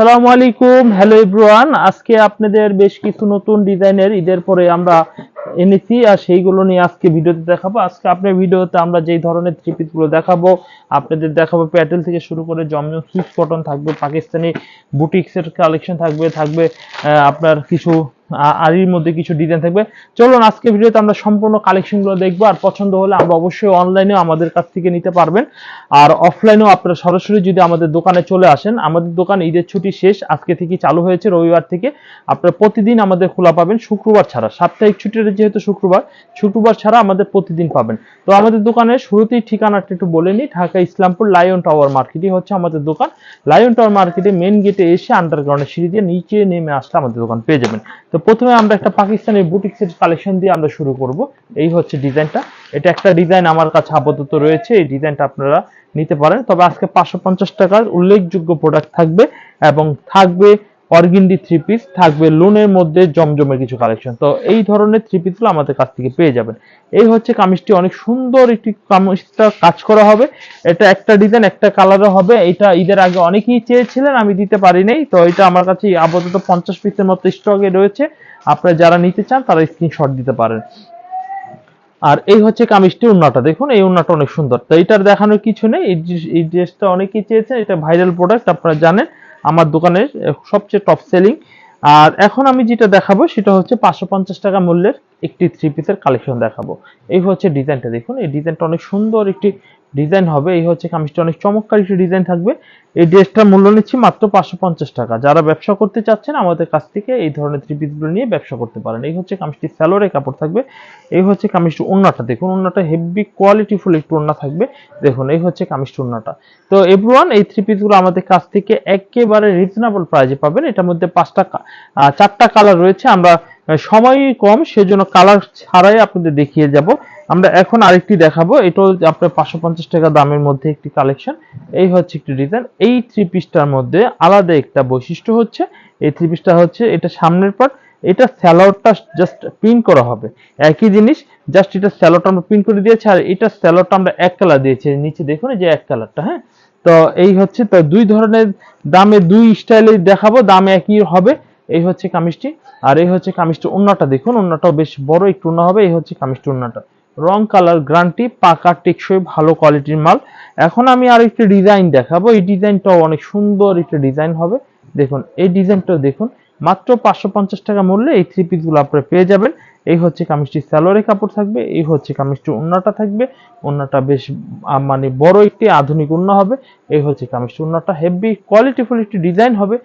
আসসালামু আলাইকুম, hello everyone. আজকে আপনাদের বেশ কিছু নতুন ডিজাইনের ঈদের পরে আমরা এনেছি আর সেইগুলো নিয়ে আজকে ভিডিওতে দেখাবো। আজকে আপনার ভিডিওতে আমরা যেই ধরনের থ্রি গুলো দেখাবো, আপনাদের দেখাবো প্যাটেল থেকে শুরু করে জমজম সুইচ কটন থাকবে, পাকিস্তানি বুটিক্সের কালেকশন থাকবে থাকবে আপনার কিছু আরির মধ্যে কিছু ডিজাইন থাকবে। চলুন, আজকে ভিডিওতে আমরা সম্পূর্ণ কালেকশনগুলো দেখব, আর পছন্দ হলে আমরা অবশ্যই অনলাইনেও আমাদের কাছ থেকে নিতে পারবেন। আর অফলাইনেও আপনারা সরাসরি যদি আমাদের দোকানে চলে আসেন, আমাদের দোকান ঈদের ছুটি শেষ, আজকে থেকে চালু হয়েছে রবিবার থেকে, আপনারা প্রতিদিন আমাদের খোলা পাবেন, শুক্রবার ছাড়া। সাপ্তাহিক ছুটির যেহেতু শুক্রবার শুক্রবার ছাড়া আমাদের প্রতিদিন পাবেন। তো আমাদের দোকানের শুরুতেই ঠিকানাটা একটু বলে নিই, ঢাকা ইসলামপুর লায়ন টাওয়ার মার্কেটই হচ্ছে আমাদের দোকান। লায়ন টাওয়ার মার্কেটে মেন গেটে এসে আন্ডারগ্রাউন্ডের সিঁড়ি দিয়ে নিচে নেমে আসলে আমাদের দোকান পেয়ে যাবেন। তো প্রথমে আমরা একটা পাকিস্তানের বুটিক্সের কালেকশন দিয়ে আমরা শুরু করব। এই হচ্ছে ডিজাইনটা। এটা একটা ডিজাইন আমার কাছে আপাতত রয়েছে। এই ডিজাইনটা আপনারা নিতে পারেন। তবে আজকে পাঁচশো পঞ্চাশ টাকার উল্লেখযোগ্য প্রোডাক্ট থাকবে এবং থাকবে অর্গিন্ডি থ্রি পিস থাকবে লোনের মধ্যে জমজমের কিছু কালেকশন তো এই ধরনের থ্রি পিসগুলো আমাদের কাছ থেকে পেয়ে যাবেন। এই হচ্ছে কামিজটি, অনেক সুন্দর একটি কামিজটা কাজ করা হবে। এটা একটা ডিজাইন একটা কালারও হবে। এটা ঈদের আগে অনেকেই চেয়েছিলেন, আমি দিতে পারি নাই। তো এটা আমার কাছে আপাতত পঞ্চাশ পিসের মতো স্টকে রয়েছে। আপনারা যারা নিতে চান, তারা স্ক্রিনশট দিতে পারেন। আর এই হচ্ছে কামিজটি উন্নাটা। দেখুন, এই উন্নাটা অনেক সুন্দর। তো এটার দেখানোর কিছু নেই। এই ড্রেসটা অনেকেই চেয়েছেন, এটা ভাইরাল প্রোডাক্ট আপনারা জানেন। আমার দোকানের সবচেয়ে টপ সেলিং আর এখন আমি যেটা দেখাবো, সেটা হচ্ছে পাঁচশো পঞ্চাশ টাকা মূল্যের একটি থ্রি পিসের কালেকশন দেখাবো। এই হচ্ছে ডিজাইনটা দেখুন, এই ডিজাইনটা অনেক সুন্দর একটি ডিজাইন হবে, এই হচ্ছে কামিজটা অনেক চমৎকার একটি ডিজাইন থাকবে। এই ড্রেসটার মূল্য নিচ্ছি মাত্র পাঁচশো পঞ্চাশ টাকা। যারা ব্যবসা করতে চাচ্ছেন, আমাদের কাছ থেকে এই ধরনের থ্রি পিসগুলো নিয়ে ব্যবসা করতে পারেন। এই হচ্ছে কামিজটি স্যালোরে কাপড় থাকবে। এই হচ্ছে কামিজটি ওন্নাটা দেখুন ওন্নাটা হেভি কোয়ালিটিফুল একটু ওন্না থাকবে। দেখুন, এই হচ্ছে কামিজটি ওন্নাটা তো এভরিওয়ান এই থ্রি পিসগুলো আমাদের কাছ থেকে একেবারে রিজনেবল প্রাইজে পাবেন। এটার মধ্যে পাঁচটা চারটা কালার রয়েছে। আমরা সময় কম, সেজন্য কালার ছাড়াই আপনাদের দেখিয়ে যাব। আমরা এখন আরেকটি দেখাবো। এটাও আপনার পাঁচশো পঞ্চাশ টাকা দামের মধ্যে একটি কালেকশন এই হচ্ছে একটি ডিজাইন এই থ্রি পিসটার মধ্যে আলাদা একটা বৈশিষ্ট্য হচ্ছে, এই থ্রি পিসটা হচ্ছে এটা সামনের পার্ট এটা স্যালোডটা জাস্ট প্রিন্ট করা হবে। একই জিনিস জাস্ট এটা স্যালোডটা আমরা প্রিন্ট করে দিয়েছি আর এটা স্যালোডটা আমরা এক কালার দিয়েছি। নিচে দেখুন যে এক কালারটা হ্যাঁ? তো এই হচ্ছে, তো দুই ধরনের দামে দুই স্টাইলে দেখাবো, দাম একই হবে। এই হচ্ছে কামিজটি। আর এই হচ্ছে কামিজটি উন্নাটা দেখুন, উন্নাটাও বেশ বড়, একটু উন্না হবে। এই হচ্ছে কামিজটি উন্নাটা। রং কালার গ্রান্টি, পাকা, টেকসই, ভালো কোয়ালিটির মাল। এখন আমি আর আরেকটি ডিজাইন দেখাবো। এই ডিজাইনটাও অনেক সুন্দর একটা ডিজাইন হবে। দেখুন, এই ডিজাইনটাও দেখুন। মাত্র পাঁচশো পঞ্চাশ টাকা মূল্যে এই থ্রি পিসগুলো আপনারা পেয়ে যাবেন। এই হচ্ছে কামিজটি স্যালোরে কাপড় থাকবে, এই হচ্ছে কামিজটি উন্নাটা থাকবে। উন্নাটা বেশ মানে বড় একটি আধুনিক উন্না হবে। এই হচ্ছে কামিজটি উন্নাটা হেভি কোয়ালিটিফুল একটি ডিজাইন হবে।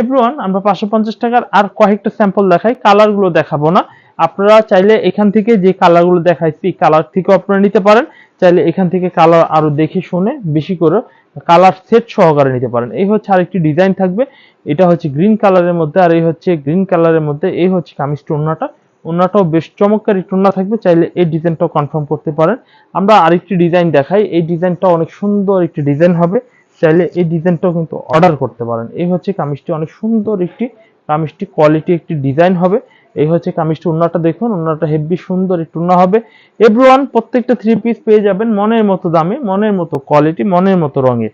এভরিওয়ান, আমরা পাঁচশো পঞ্চাশ টাকার আর কয়েকটা স্যাম্পল দেখাই। কালারগুলো দেখাবো না। আপনারা চাইলে এখান থেকে যে কালারগুলো দেখাইছি কালার থেকেও আপনারা নিতে পারেন। চাইলে এখান থেকে কালার আরও দেখে শুনে বেশি করে কালার সেট সহকারে নিতে পারেন। এই হচ্ছে আরেকটি ডিজাইন থাকবে। এটা হচ্ছে গ্রিন কালারের মধ্যে, আর এই হচ্ছে গ্রিন কালারের মধ্যে, এই হচ্ছে কামিজটি ওন্নাটা ওন্নাটাও বেশ চমৎকার ওন্না থাকবে। চাইলে এই ডিজাইনটাও কনফার্ম করতে পারেন। আমরা আরেকটি ডিজাইন দেখাই। এই ডিজাইনটা অনেক সুন্দর একটি ডিজাইন হবে। চাইলে এই ডিজাইনটাও কিন্তু অর্ডার করতে পারেন। এই হচ্ছে কামিজটি অনেক সুন্দর একটি, কামিজটি কোয়ালিটি একটি ডিজাইন হবে। এই হচ্ছে কামিজটি উন্নাটা দেখুন উন্নাটা হেভি সুন্দর, একটু উন্না হবে। এভরিওয়ান প্রত্যেকটা থ্রি পিস পেয়ে যাবেন, মনের মতো দামে, মনের মতো কোয়ালিটি মনের মতো রঙে।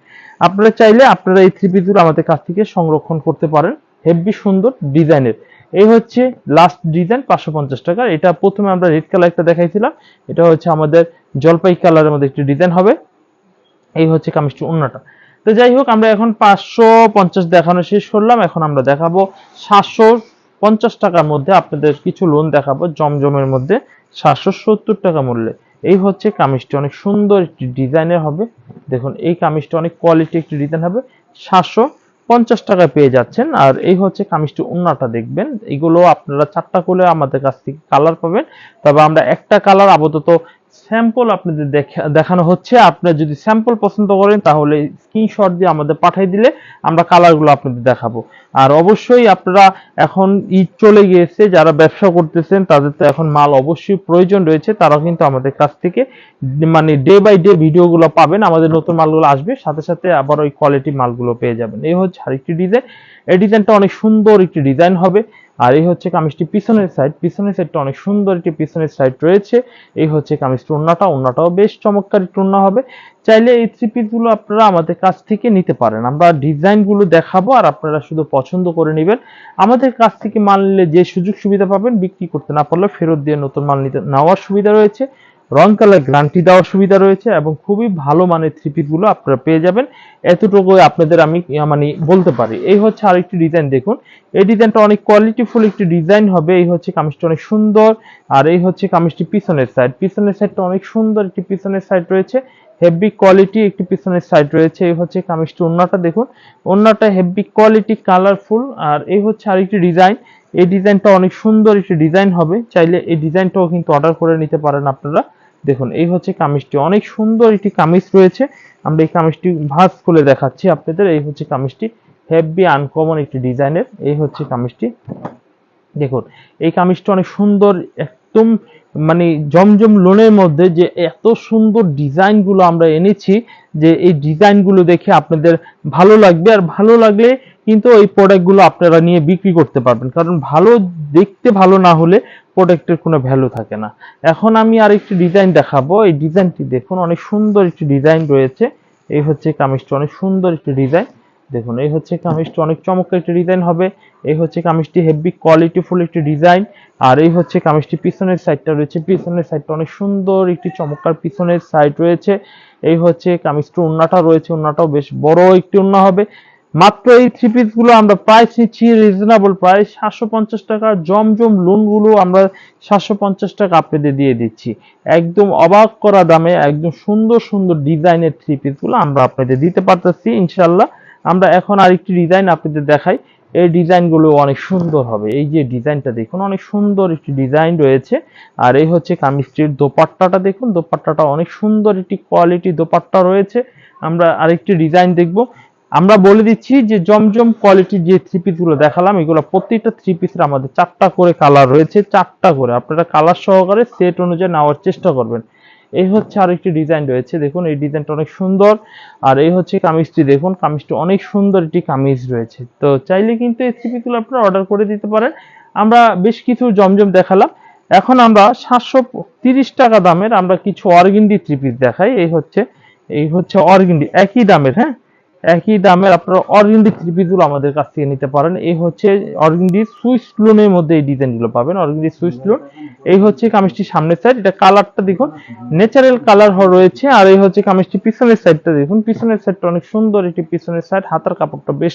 আপনারা চাইলে আপনারা এই থ্রি পিসগুলো আমাদের কাছ থেকে সংরক্ষণ করতে পারেন, হেভি সুন্দর ডিজাইনের। এই হচ্ছে লাস্ট ডিজাইন পাঁচশো পঞ্চাশ টাকা এটা প্রথমে আমরা রেড কালার একটা দেখাইছিলাম। এটা হচ্ছে আমাদের জলপাই কালারের মধ্যে একটি ডিজাইন হবে। এই হচ্ছে কামিজটি অন্যটা তো যাই হোক, আমরা এখন পাঁচশো পঞ্চাশ দেখানো শেষ করলাম। এখন আমরা দেখাবো সাতশো পঞ্চাশ টাকার মধ্যে আপনাদের কিছু লোন দেখাবো, জমজমের মধ্যে সাতশো সত্তর টাকা মূল্যে। এই হচ্ছে কামিজটি, অনেক সুন্দর একটি ডিজাইনের হবে। দেখুন, এই কামিজটা অনেক কোয়ালিটি একটি ডিজাইন হবে। সাতশো পঞ্চাশ টাকায় পেয়ে যাচ্ছেন। আর এই হচ্ছে কামিজটি উন্নাটা দেখবেন। এগুলো আপনারা চারটা করে আমাদের কাছ থেকে কালার পাবেন। তবে আমরা একটা কালার আপাতত স্যাম্পল আপনাদের দেখা- দেখানো হচ্ছে। আপনারা যদি স্যাম্পল পছন্দ করেন, তাহলে স্ক্রিনশট দিয়ে আমাদের পাঠিয়ে দিলে আমরা কালারগুলো আপনাদের দেখাবো। আর অবশ্যই আপনারা এখন ঈদ চলে গিয়েছে, যারা ব্যবসা করতেছেন, তাদের তো এখন মাল অবশ্যই প্রয়োজন রয়েছে। তারা কিন্তু আমাদের কাছ থেকে মানে ডে বাই ডে ভিডিওগুলো পাবেন। আমাদের নতুন মালগুলো আসবে, সাথে সাথে আবার ওই কোয়ালিটি মালগুলো পেয়ে যাবেন। এই হচ্ছে আরেকটি ডিজাইন এই ডিজাইনটা অনেক সুন্দর একটি ডিজাইন হবে। আর এই হচ্ছে কামিজটি পিছনের সাইড পিছনের সাইডটা অনেক সুন্দর একটি পিছনের সাইড রয়েছে। এই হচ্ছে কামিজটি ওন্নাটা ওন্নাটাও বেশ চমৎকার একটু ওন্না হবে। চাইলে এই থ্রি পিসগুলো আপনারা আমাদের কাছ থেকে নিতে পারেন। আমরা ডিজাইনগুলো দেখাবো আর আপনারা শুধু পছন্দ করে নেবেন। আমাদের কাছ থেকে মাল নিলে যে সুযোগ সুবিধা পাবেন বিক্রি করতে না পারলে ফেরত দিয়ে নতুন মাল নিতে নেওয়ার সুবিধা রয়েছে। রং কালার গ্যারান্টি দেওয়ার সুবিধা রয়েছে এবং খুবই ভালো মানের থ্রি পিসগুলো আপনারা পেয়ে যাবেন। এতটুকু আপনাদের আমি মানে বলতে পারি। এই হচ্ছে আরেকটি ডিজাইন দেখুন। এই ডিজাইনটা অনেক কোয়ালিটিফুল একটি ডিজাইন হবে। এই হচ্ছে কামিজটা অনেক সুন্দর। আর এই হচ্ছে কামিজটি পিছনের সাইড পিছনের সাইডটা অনেক সুন্দর একটি পিছনের সাইড রয়েছে। হেভি কোয়ালিটি একটি পিছনের সাইড রয়েছে। এই হচ্ছে কামিজটি ওন্নাটা দেখুন। ওন্নাটা হেভি কোয়ালিটি কালারফুল আর এই হচ্ছে আরেকটি ডিজাইন এই ডিজাইনটা অনেক সুন্দর একটি ডিজাইন হবে। চাইলে এই ডিজাইনটাও কিন্তু অর্ডার করে নিতে পারেন আপনারা। দেখুন, এই হচ্ছে কামিজটি। অনেক সুন্দর একটি কামিজ রয়েছে। আমরা এই কামিজটি ভাঁজ খুলে দেখাচ্ছি আপনাদের। এই হচ্ছে কামিজটি। হেভি আনকমন একটি ডিজাইনের এই হচ্ছে কামিজটি। দেখুন, এই কামিজটি অনেক সুন্দর একদম মানে জমজম লোনের মধ্যে যে এত সুন্দর ডিজাইনগুলো আমরা এনেছি যে এই ডিজাইনগুলো দেখে আপনাদের ভালো লাগবে। আর ভালো লাগলে কিন্তু এই প্রোডাক্টগুলো আপনারা নিয়ে বিক্রি করতে পারবেন। কারণ ভালো দেখতে ভালো না হলে প্রোডাক্টের কোনো ভ্যালু থাকে না। এখন আমি আরেকটি ডিজাইন দেখাবো। এই ডিজাইনটি দেখুন, অনেক সুন্দর একটি ডিজাইন রয়েছে। এই হচ্ছে কামিজটা অনেক সুন্দর একটি ডিজাইন দেখুন, এই হচ্ছে কামিজটি অনেক চমৎকার একটি ডিজাইন হবে। এই হচ্ছে কামিজটি হেভি কোয়ালিটিফুল একটি ডিজাইন। আর এই হচ্ছে কামিজটি পিছনের সাইডটা রয়েছে। পিছনের সাইডটা অনেক সুন্দর একটি চমৎকার পিছনের সাইড রয়েছে। এই হচ্ছে কামিজটির উন্নাটা রয়েছে। উন্নাটাও বেশ বড় একটি উন্না হবে। মাত্র এই থ্রি পিসগুলো আমরা প্রাইস নিচ্ছি রিজনেবল প্রাইস সাতশো পঞ্চাশ টাকা। জমজম লোনগুলো আমরা সাতশো পঞ্চাশ টাকা আপনাদের দিয়ে দিচ্ছি। একদম অবাক করা দামে একদম সুন্দর সুন্দর ডিজাইনের থ্রি পিসগুলো আমরা আপনাদের দিতে পারতেছি ইনশাল্লাহ আমরা এখন আরেকটি ডিজাইন আপনাদের দেখাই। এই ডিজাইনগুলো অনেক সুন্দর হবে। এই যে ডিজাইনটা দেখুন, অনেক সুন্দর একটি ডিজাইন রয়েছে। আর এই হচ্ছে কামিজটির দোপাট্টাটা দেখুন, দোপাট্টাটা অনেক সুন্দর একটি কোয়ালিটি দোপাট্টা রয়েছে। আমরা আরেকটি ডিজাইন দেখব। আমরা বলে দিচ্ছি যে জমজম কোয়ালিটির যে থ্রি পিসগুলো দেখালাম, এগুলো প্রত্যেকটা থ্রি পিসের আমাদের চারটা করে কালার রয়েছে, চারটা করে। আপনারা কালার সহকারে সেট অনুযায়ী নেওয়ার চেষ্টা করবেন। এই হচ্ছে আর একটি ডিজাইন রয়েছে, দেখুন, এই ডিজাইনটা অনেক সুন্দর। আর এই হচ্ছে কামিজটি, দেখুন, কামিজটি অনেক সুন্দর একটি কামিজ রয়েছে। তো চাইলে কিন্তু এই থ্রিপিগুলো আপনারা অর্ডার করে দিতে পারেন। আমরা বেশ কিছু জমজম দেখালাম। এখন আমরা সাতশো তিরিশ টাকা দামের আমরা কিছু অর্গিন্ডি থ্রি পিস দেখাই। এই হচ্ছে এই হচ্ছে অর্গিন্ডি, একই দামের হ্যাঁ? একই দামের আপনারা অরিন্দি থ্রি পিসগুলো আমাদের কাছ থেকে নিতে পারেন। এই হচ্ছে অরিন্দি সুইচ লোনের মধ্যে এই ডিজাইনগুলো পাবেন অরিন্দি সুইচ লোন এই হচ্ছে কামিজটি সামনের সাইড এটা কালারটা দেখুন ন্যাচারাল কালার রয়েছে, আর এই হচ্ছে কামিজটি পিছনের সাইডটা দেখুন। পিছনের সাইডটা অনেক সুন্দর, একটি পিছনের সাইড হাতার কাপড়টা বেশ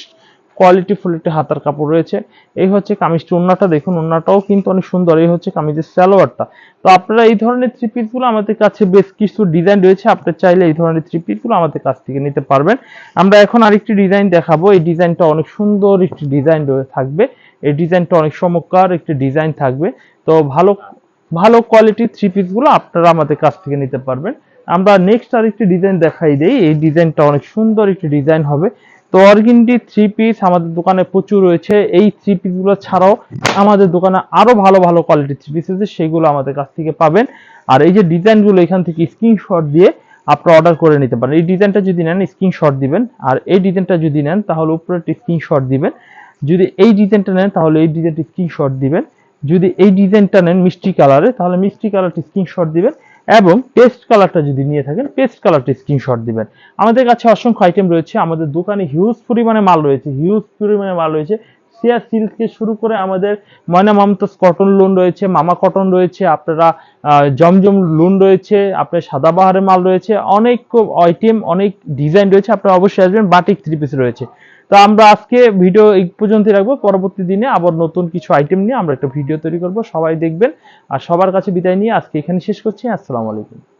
কোয়ালিটিফুল একটি হাতার কাপড় রয়েছে। এই হচ্ছে কামিজটি ওন্নাটা দেখুন ওন্নাটাও কিন্তু অনেক সুন্দর। এই হচ্ছে কামিজের সালোয়ারটা। তো আপনারা এই ধরনের থ্রি পিসগুলো আমাদের কাছে বেশ কিছু ডিজাইন রয়েছে। আপনি চাইলে এই ধরনের থ্রি পিসগুলো আমাদের কাছ থেকে নিতে পারবেন। আমরা এখন আরেকটি ডিজাইন দেখাবো। এই ডিজাইনটা অনেক সুন্দর একটি ডিজাইন রয়ে থাকবে। এই ডিজাইনটা অনেক চমৎকার একটি ডিজাইন থাকবে। তো ভালো ভালো কোয়ালিটির থ্রি পিসগুলো আপনারা আমাদের কাছ থেকে নিতে পারবেন। আমরা নেক্সট আরেকটি ডিজাইন দেখাই দেই। এই ডিজাইনটা অনেক সুন্দর একটি ডিজাইন হবে। তো অর্গিনডি থ্রি পিস আমাদের দোকানে প্রচুর রয়েছে। এই থ্রি পিসগুলো ছাড়াও আমাদের দোকানে আরও ভালো ভালো কোয়ালিটির থ্রি পিস আছে, সেগুলো আমাদের কাছ থেকে পাবেন। আর এই যে ডিজাইনগুলো এখান থেকে স্ক্রিনশট দিয়ে আপনারা অর্ডার করে নিতে পারেন। এই ডিজাইনটা যদি নেন স্ক্রিনশট দিবেন। আর এই ডিজাইনটা যদি নেন, তাহলে উপরে একটি স্ক্রিনশট দিবেন। যদি এই ডিজাইনটা নেন, তাহলে এই ডিজাইনটি স্ক্রিনশট দিবেন। যদি এই ডিজাইনটা নেন মিষ্টি কালারে তাহলে মিষ্টি কালারটি স্ক্রিনশট দিবেন। এবং পেস্ট কালারটা যদি নিয়ে থাকেন পেস্ট কালারটি স্ক্রিনশট দিবেন। আমাদের কাছে অসংখ্য আইটেম রয়েছে, আমাদের দোকানে হিউজ পরিমাণে মাল রয়েছে হিউজ পরিমাণে মাল রয়েছে। সিয়া সিল্ক শুরু করে আমাদের ময়না মমতাজ কটন লোন রয়েছে, মামা কটন রয়েছে, আপনারা জমজম লোন রয়েছে, আপনার সাদাবাহারের মাল রয়েছে, অনেক আইটেম অনেক ডিজাইন রয়েছে, আপনারা অবশ্যই আসবেন বাটিক থ্রি পিস রয়েছে। তো আমরা আজকে ভিডিও এই পর্যন্ত রাখব। পরবর্তী দিনে আবার নতুন কিছু আইটেম নিয়ে আমরা একটা ভিডিও তৈরি করব। সবাই দেখবেন। আর সবার কাছে বিদায় নিয়ে আজকে এখানে শেষ করছি। আসসালামু আলাইকুম।